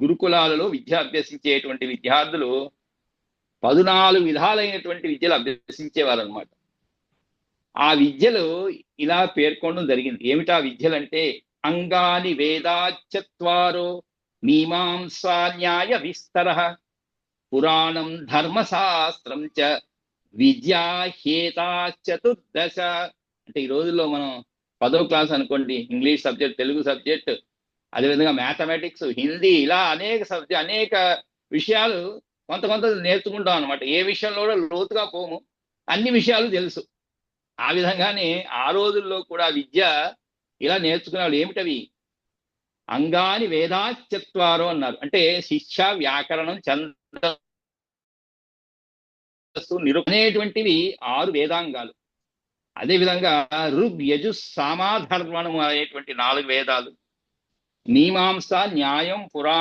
గురుకులాలలో విద్య అభ్యసించేటువంటి విద్యార్థులు పదునాలుగు విధాలైనటువంటి విద్యలు అభ్యసించేవారు అనమాట ఆ విద్యలు ఇలా పేర్కొనడం జరిగింది. ఏమిటా విద్యలు అంటే అంగాని వేదాచత్వారో మీమాంసా న్యాయ విస్తర పురాణం ధర్మశాస్త్రం చ విద్యా హేతా చతుర్దశ అంటే ఈ రోజుల్లో మనం పదో క్లాస్ అనుకోండి ఇంగ్లీష్ సబ్జెక్ట్ తెలుగు సబ్జెక్ట్ అదేవిధంగా మ్యాథమెటిక్స్ హిందీ ఇలా అనేక సబ్జెక్ట్ అనేక విషయాలు కొంత కొంత నేర్చుకుంటాం అనమాట ఏ విషయంలో కూడా లోతుగా పోము. అన్ని విషయాలు తెలుసు. ఆ విధంగానే ఆ రోజుల్లో కూడా విద్య ఇలా నేర్చుకునేవాళ్ళు ఏమిటవి? అంగాని వేదాచత్వారు అన్నారు. అంటే శిక్ష వ్యాకరణం చంద్ర నిరుపనేటువంటివి ఆరు వేదాంగాలు. అదేవిధంగా ఋగ్ యజు సామాధర్వణము అనేటువంటి నాలుగు వేదాలు. మీమాంస న్యాయం పురాణం